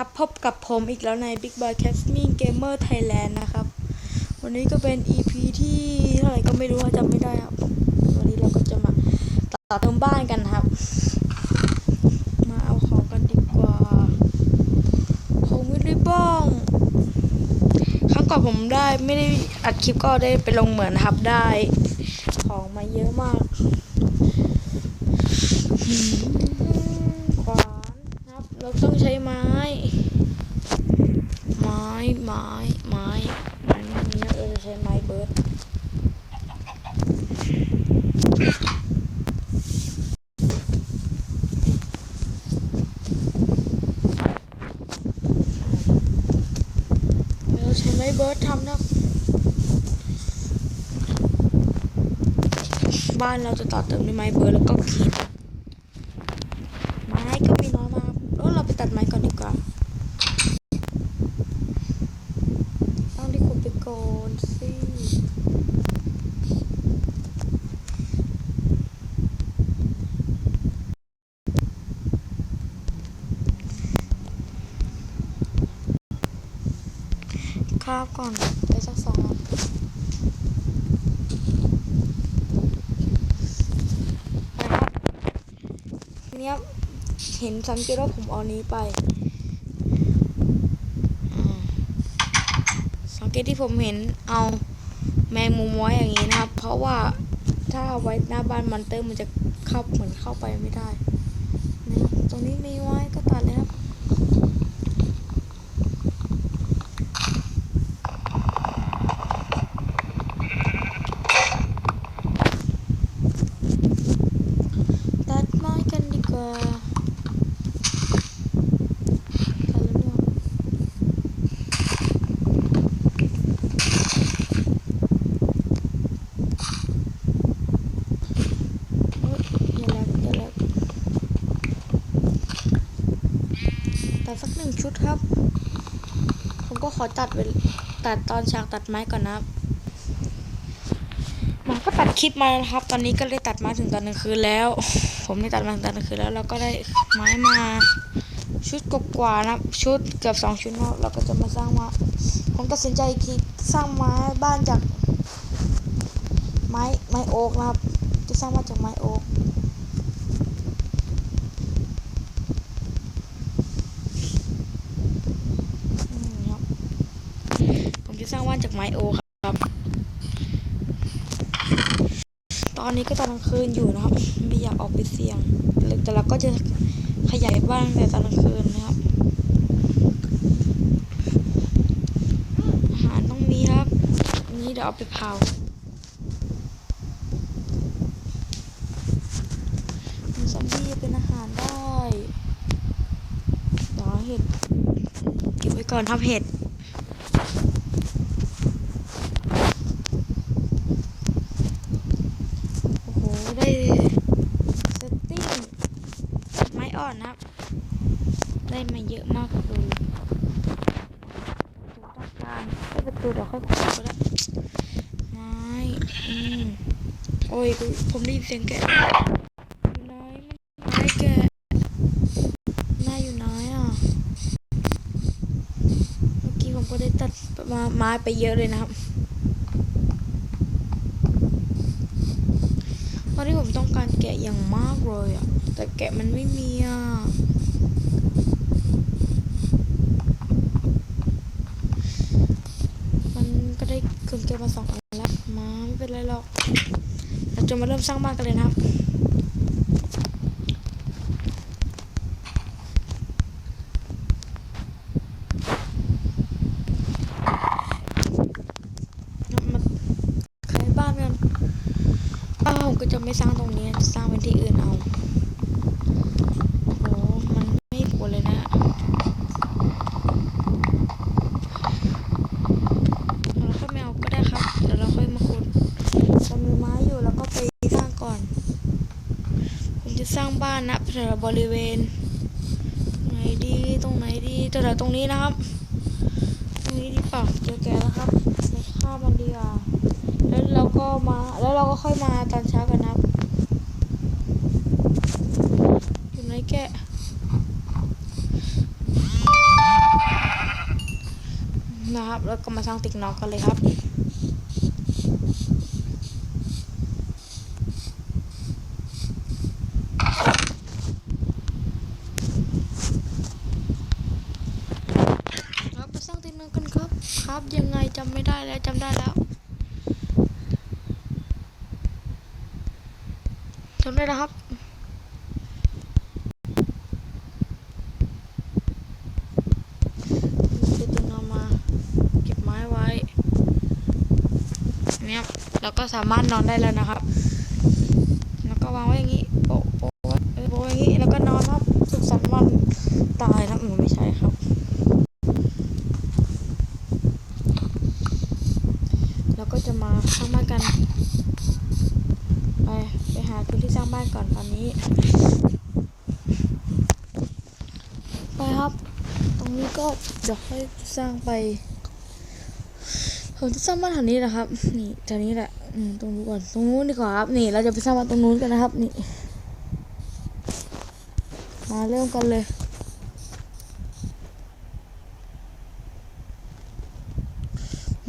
ครับพบกับผมอีกแล้วใน Big Boy Casting Gamer Thailand นะครับ วันนี้ก็เป็น EP ที่เท่าไหร่ก็ไม่รู้จำไม่ได้ครับ วันนี้เราก็จะมาต่อเติมบ้านกันครับ มาเอาของกันดีกว่าของวิลลี่บ้อง ครั้งก่อนผมได้ไม่ได้อัดคลิปก็ได้ไปลงเหมือนครับได้ ของมาเยอะมากอืมขวานนะครับ เราต้องใช้ไม้ ไม้ไม้ไม้ไม้ไม่มีนะเราจะใช้ไม้เบิร์ดเราใช้ไม้เบิร์ดทำนะบ้านเราจะต่อเติมด้วยไม้เบิร์ดแล้วก็ขีดไม้ก็มีน้อยมากแล้วเราไปตัดไม้ก่อนดีกว่า ต้องที่คุณไปโกนสิ คราบก่อนไปสักสองครับเนี้ยเห็นสังเกตว่าผมเอานี้ไป สังเกตที่ผมเห็นเอาแมงมุมไว้อย่างนี้นะครับ เพราะว่าถ้าเอาไว้หน้าบ้านมอนเตอร์มันจะเข้าเหมือนเข้าไปไม่ได้นะครับตรงนี้มีไว้ก็ตัดเลยครับตัดไม้กันดีกว่าตัดแล้วเนี่ย เอ้ยอย่าแลกอย่าแลกตัดสักห นึ่งชุดครับ ผมก็ขอตัดเวลตัดตอนฉากตัดไม้ก่อนนะครับมันก็ตัดคลิปมาแล้วนะครับ ตอนนี้ก็เลยตัดมาถึงตอนกลางคืนแล้ว ผมได้ตัดมาถึงตอนกลางคืนแล้วเราก็ได้ไม้มา ชุดกกว่านะชุดเกือบสองชุดเนาะเราก็จะมาสร้างมาผมตัดสินใจอีกทีสร้างไม้บ้านจากไม้ไม้โอ๊กนะครับ จะสร้างมาจากไม้โอ๊กอืมครับผมจะสร้างบ้านจาก ไม้โอครับ ตอนนี้ก็ตอนกลางคืนอยู่นะครับ ไม่อยากออกไปเสี่ยง แต่เราก็จะขยายบ้านแต่ตอนกลางคืนนะครับอาหารต้องมีครับ นี้เดี๋ยวเอาไปเผามีซอมบี้เป็นอาหารได้เดี๋ยวเอาเห็ดเก็บไว้ก่อนทำเห็ด โอ้โห ได้เซตติ้งไม้อ่อนนะครับ ได้มาเยอะมากเลยประตูต้องการให้ประตูเดี๋ยวค่อยขุดก็ได้ไม้อืมโอ้ยผมได้ยินเสียงแกะอยู่ไหนมันไม้แกะหน้าอยู่ไหนอะเมื่อกี้ผมก็ได้ตัดมาไม้ไปเยอะเลยนะครับตอนนี้ผมต้องการแกะอย่างมากเลยอะแต่แกะมันไม่มีอะ มันก็ได้ เกินแกะมาสองอันแล้วมาไม่เป็นไรหรอกเราจะมาเริ่มสร้างบ้านกันเลยนะครับเรบ้านกันอ้าวก็จะไม่สร้างตรงนี้สร้างเป็นที่อื่นเอา โอ้มันไม่ควรเลยนะเราค่อยไม่เอาก็ได้ครับ เดี๋ยวเราค่อยมาขุดเรามีไม้อยู่แล้วก็ไปสร้างก่อน ผมจะ สร้างบ้านนะแถวบริเวณไหนดีตรงไหนดีแถวตรงนี้นะครับ ตรงนี้ดีเปล่าเจอแกแล้วครับไปฆ่ามันดีกว่าแล้วเราก็มาแล้วเราก็ค่อยมาตอนเช้ากันนะครับอยู่ไหนแกนะครับ แล้วก็มาสร้างติ๊กน็อกกันเลยครับมาสร้างติ๊กน็อกกันครับ ครับยังไงจำไม่ได้แล้วจำได้แล้วจำ ได้แล้วครับคือตัวนำมาเก็บไม้ไว้เนี่ยครับแล้วก็สามารถนอนได้แล้วนะครับ แล้วก็วางไว้อย่างนี้โปะโปะไว้เออโปะไว้อย่างนี้แล้วก็นอนครับสุขสันต์วันตายนะอืมไม่ใช่ครับ แล้วก็จะมาสร้างบ้านกัน ไป นที่สร้างบ้านก่อนตอนนี้ ไปครับ ตรงนี้ก็เดี๋ยวค่อยสร้างไปผมจะสร้างบ้านแถวนี้นะครับ นี่แถวนี้แหละอืมตรงนู้นก่อนตรงนู้นดีกว่าครับนี่เราจะไปสร้างบ้านตรงนู้นกันนะครับ นี่ มาเริ่มกันเลย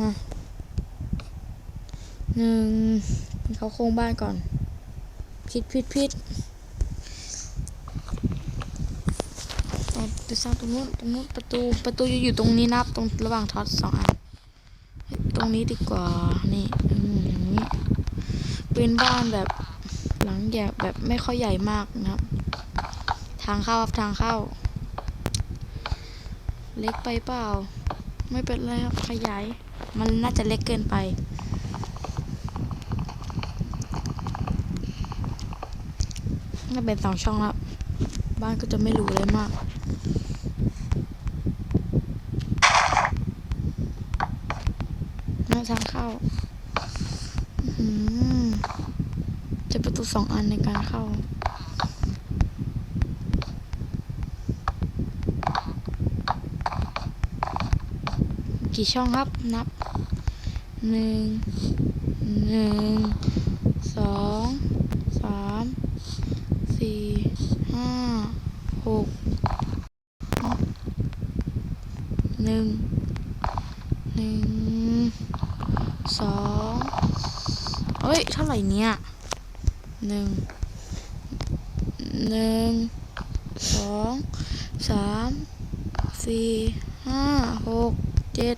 มาหนึ่งเขาโครงบ้านก่อน พิดพิดพิดเราจะสร้างตรงนู้นตรงนู้นประตูประตูจะอยู่ตรงนี้นะครับตรงระหว่างท็อตสองอันตรงนี้ดีกว่านี่อืมอย่างนี้เป็นบ้านแบบหลังใหญ่แบบไม่ค่อยใหญ่มากนะครับ ทางเข้าครับทางเข้า เล็กไปเปล่า ไม่เป็นไรครับขยาย มันน่าจะเล็กเกินไป น่าเป็นสองช่องแล้ว บ้านก็จะไม่รู้เลยมากน้าทางเข้าอื้อหือเจะประตูสองอันในการเข้ากี่ช่องครับ นับหนึ่งหนึ่งสอง สี่ห้าหกหนึ่งหนึ่งสองเฮ้ย เท่าไหร่เนี่ยหนึ่งหนึ่งสองสามสี่ห้าหกเจ็ด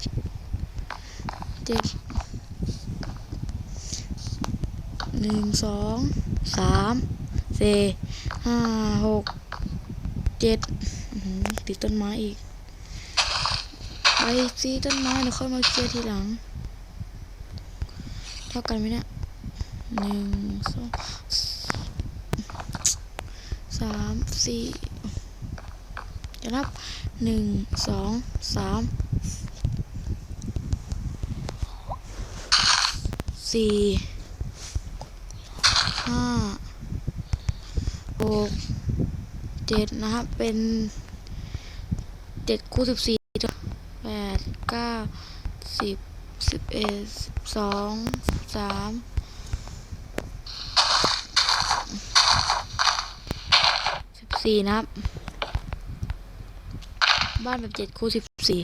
เจ็ดหนึ่งสองสามสี่ ห้าหกเจ็ดติดต้นไม้อีก ไปซีต้นไม้เดี๋ยวค่อยมาเคลียร์ทีหลัง เท่ากันไหมเนี่ยหนึ่งสองสามสี่จะนับหนึ่งสองสามสี่ห้า หกเจ็ดนะครับ เป็นเจ็ดคูณสิบสี่แปดเก้าสิบสิบเอ็ดสิบสองสิบสามสิบสี่นะครับ บ้านแบบเจ็ดคูณสิบสี่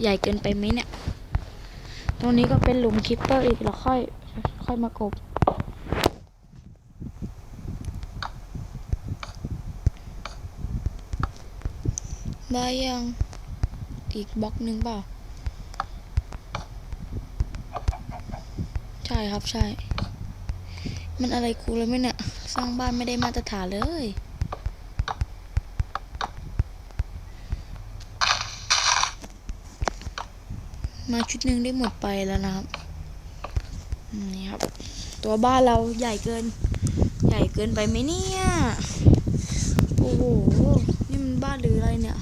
ใหญ่เกินไปไหมเนี่ย ตรงนี้ก็เป็นหลุมคิปเปอร์อีกแล้วค่อย ค่อยมากบ ได้ยังอีกบล็อกหนึ่งเปล่า ใช่ครับใช่ มันอะไรกูเลยไหมเนี่ย สร้างบ้านไม่ได้มาตรฐานเลย มาชุดหนึ่งได้หมดไปแล้วนะครับนี่ครับ ตัวบ้านเราใหญ่เกิน ใหญ่เกินไปไหมเนี่ยโอ้โหนี่มันบ้านหรืออะไรเนี่ย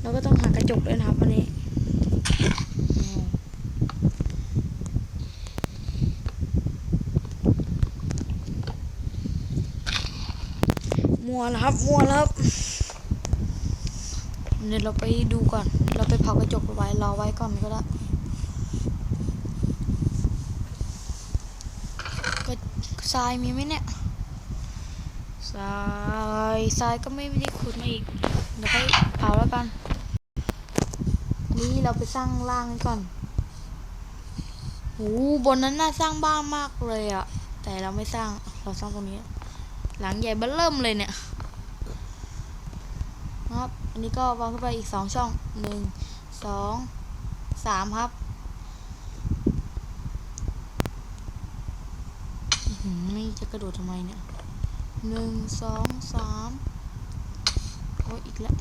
เราก็ต้องหากระจกด้วยนะครับวันนี้มัวแล้วครับมัวแล้วครับเดี๋ยวเราไปดูก่อน เราไปเผากระจกไว้รอไว้ก่อนก็ได้ก็ทรายมีไหมเนี่ยทรายทรายก็ไม่ได้ขุดมาอีกเดี๋ยวค่อยเผาแล้วกัน นี่เราไปสร้างล่างกันก่อนโอ้บนนั้นน่าสร้างบ้านมากเลยอะแต่เราไม่สร้างเราสร้างตรงนี้ หลังใหญ่เบ้อเริ่มเลยเนี่ย อันนี้ก็วางขึ้นไปอีกสองช่องหนึ่งสองสามครับอื้อหือนี่จะกระโดดทำไมเนี่ยหนึ่งสองสามโอ้ยอีกแล้ว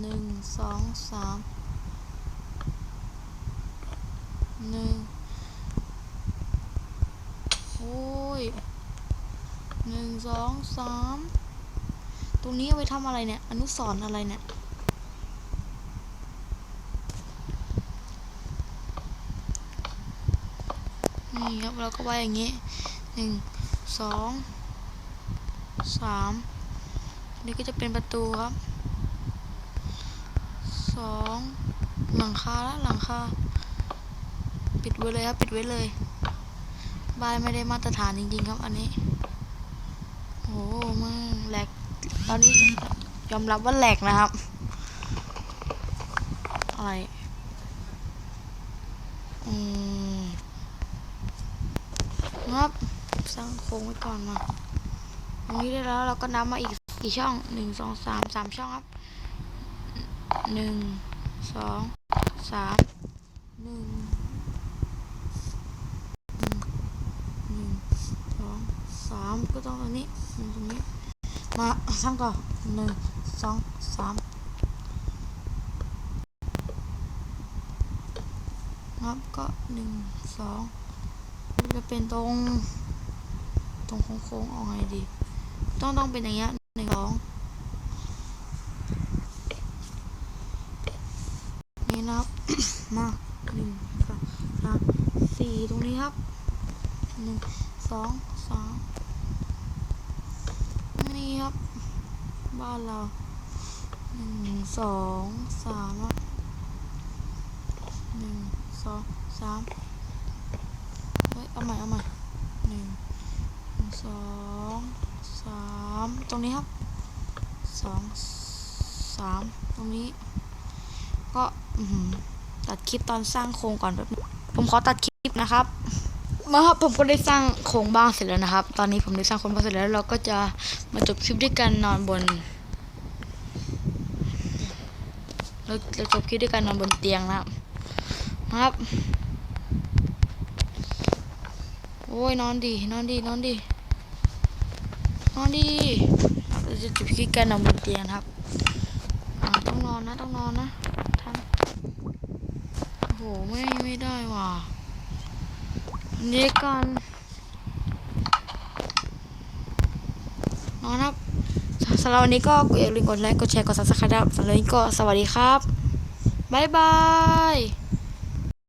หนึ่งสองสามหนึ่งโอ้ยหนึ่งสองสาม ตรงนี้เอาไว้ทำอะไรเนี่ย อนุสร์อะไรเนี่ย นี่ครับ เราก็ไว้อย่างงี้หนึ่งสองสามนี่ก็จะเป็นประตูครับสองหลังคาแล้วหลังคา ปิดไว้เลยครับ ปิดไว้เลยบ้านไม่ได้มาตรฐานจริงๆครับ อันนี้ โอ้มึงแหลก ตอนนี้ยอมรับว่าแหลกนะครับ อะไร อืมครับสร้างโครงไว้ก่อนมาตรงนี้ได้แล้วเราก็นับมาอีกกี่ช่องหนึ่งสองสามสามช่องครับหนึ่งสองสามหนึ่งหนึ่งสองสามก็ต้องตรงนี้ตรงนี้ มาสร้างต่อหนึ่งสองสามครับก็หนึ่งสองจะเป็นตรง ตรงโค้งๆเอาไงดี ต้องต้องเป็นอย่างเงี้ยหนึ่งสองนี่นะครับมาหนึ่งสองสามสี่ตรงนี้ครับหนึ่งสองสาม ครับ บ้านเราหนึ่งสองสามหนึ่งสองสามเฮ้ยเอาใหม่เอาใหม่หนึ่งสองสามตรงนี้ครับสองสามตรงนี้ ก็ตัดคลิปตอนสร้างโครงก่อนแบบผมขอตัดคลิปนะครับ มาครับผมก็ได้สร้างโครงบ้านเสร็จแล้วนะครับ ตอนนี้ผมได้สร้างโครงบ้านเสร็จแล้วเราก็จะมาจบคลิปด้วยกันนอนบนเราเราจบคลิปด้วยกันนอนบนเตียงนะครับครับ โอ้ยนอนดีนอนดีนอนดีนอนดีเราจะจบคลิปกันนอนบนเตียงครับต้องนอนนะต้องนอนนะท่านโอ้โหไม่ไม่ได้ว่ะ นี่ก่อนนอนครับสำหรับวันนี้ก็อย่าลืมกดไลค์กดแชร์กดซับสไครต์ครับสำหรับวันนี้ก็สวัสดีครับ บ๊ายบาย